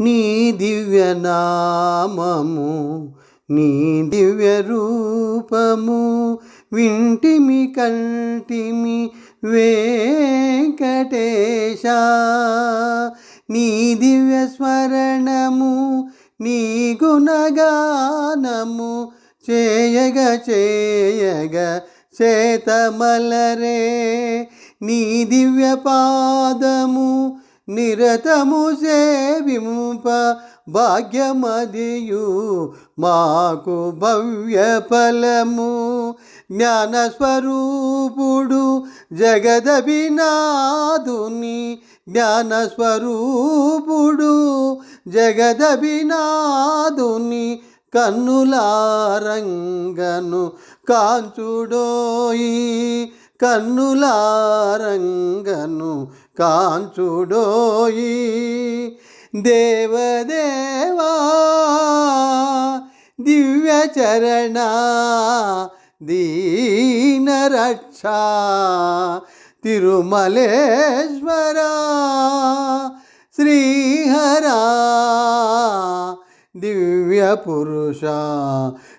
నీ దివ్యనామము నీ దివ్య రూపము వింటిమి కంటిమి వేంకటేశ. నీ దివ్య స్మరణము నీ గుణగానము చేయగ చేయగ చేతమలరే. నీ దివ్య పాదము నిరతము సేవింప భాగ్యమదియు మాకు భవ్య ఫలము. జ్ఞానస్వరూపుడు జగదభినాదుని జ్ఞానస్వరూపుడు జగదభినాదుని కన్నులారంగను కాంచుడోయి. కన్నులారంగను కాంచుడోయి దేవదేవా దివ్య చరణ దీన రక్ష తిరుమలేశ్వర శ్రీహరా దివ్య పురుష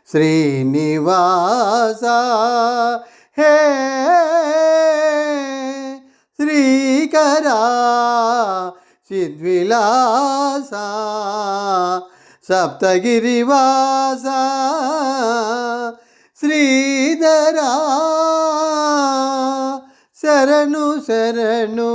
శ్రీనివాస హే శ్రీకరా సిద్విలాస సప్తగిరివాస శ్రీధరా శరణు శరణు.